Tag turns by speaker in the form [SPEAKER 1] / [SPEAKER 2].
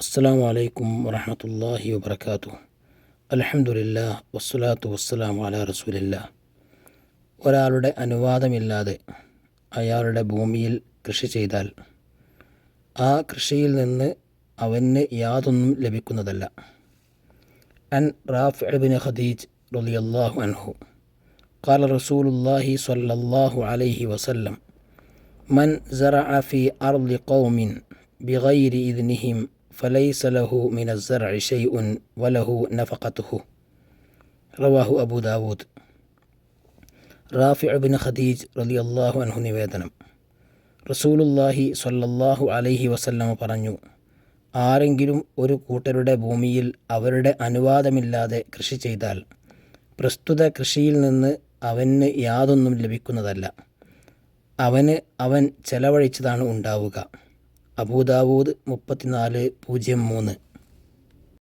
[SPEAKER 1] അസ്സാം വലൈക്കും വറഹമത്തല്ലാഹി വബർക്കാത്തു അലഹമുല്ല വസ്സലാത്തു വസ്സലാം അല റസൂലില്ല ഒരാളുടെ അനുവാദമില്ലാതെ അയാളുടെ ഭൂമിയിൽ കൃഷി ചെയ്താൽ ആ കൃഷിയിൽ നിന്ന് അവന് യാതൊന്നും ലഭിക്കുന്നതല്ല അൻ റാഫ് ബിൻ ഖദീജ് റളിയല്ലാഹു അൻഹു قال رسول الله صلى الله عليه وسلم من زرع في أرض قوم بغير إذنهم فليس له من الزرع شيء وله نفقته റവാഹു Abu Dawood Rafi bin Khadij റളിയല്ലാഹു അൻഹു നിവേദനം റസൂലുല്ലാഹി സ്വല്ലല്ലാഹു അലൈഹി വസല്ലമ പറഞ്ഞു ആരെങ്കിലും ഒരു കൂട്ടരുടെ ഭൂമിയിൽ അവരുടെ അനുവാദമില്ലാതെ കൃഷി ചെയ്താൽ പ്രസ്തുത കൃഷിയിൽ നിന്ന് അവന് യാതൊന്നും ലഭിക്കുന്നതല്ല അവന് അവൻ ചെലവഴിച്ചതാണ് ഉണ്ടാവുക അബൂദാവൂദ് മുപ്പത്തിനാല് പൂജ്യം മൂന്ന്.